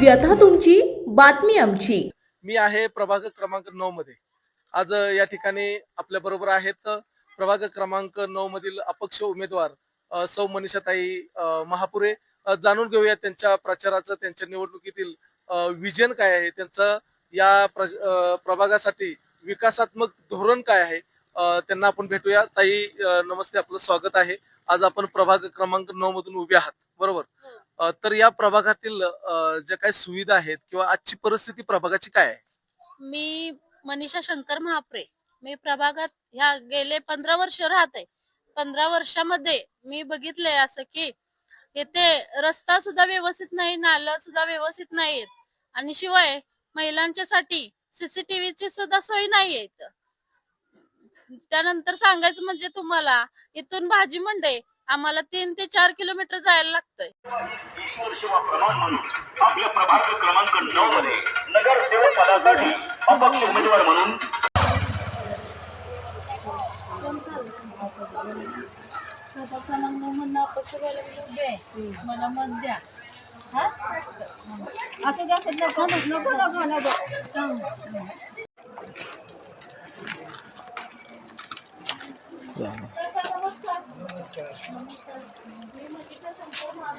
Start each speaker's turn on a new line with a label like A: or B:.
A: व्यथा तुमची बातमी आमची.
B: मी आहे प्रभाग क्रमांक नऊ मध्ये. आज या ठिकाणी आपल्या बरोबर आहेत प्रभाग क्रमांक नऊ मधील अपक्ष उमेदवार सौ मनीषाताई महापुरे. जाणून घेऊया त्यांच्या प्रचाराचं त्यांच्या निवडणुकीतील विजन काय आहे त्यांचं या प्रभागासाठी विकासात्मक धोरण काय आहे त्यांना आपण भेटूया. ताई नमस्ते आपलं स्वागत आहे. आज आपण प्रभाग क्रमांक नऊ मधून उभे आहात. बरोबर? तर या प्रभागातील ज्या काही सुविधा आहेत किंवा आजची परिस्थिती प्रभागाची काय आहे?
C: मी मनीषा शंकर महाप्रे. मी प्रभागात ह्या गेले पंधरा वर्ष राहते. पंधरा वर्षामध्ये मी बघितलंय असं की येथे रस्ता सुद्धा व्यवस्थित नाही नालं सुद्धा व्यवस्थित नाहीत आणि शिवाय महिलांच्यासाठी सीसीटीव्हीची सुद्धा सोय नाही त्यानंतर सांगायचं म्हणजे तुम्हाला इथून भाजी मंडई आम्हाला तीन ते चार किलोमीटर जायला लागतंय.
D: ईश्वर सेवा प्रमाण म्हणून आपल्या प्रभाग क्रमांक नऊ मध्ये नगरसेवक पदासाठी अपक्ष उमेदवार म्हणून
E: मला मत द्या असं द्या असं नको नको नको नको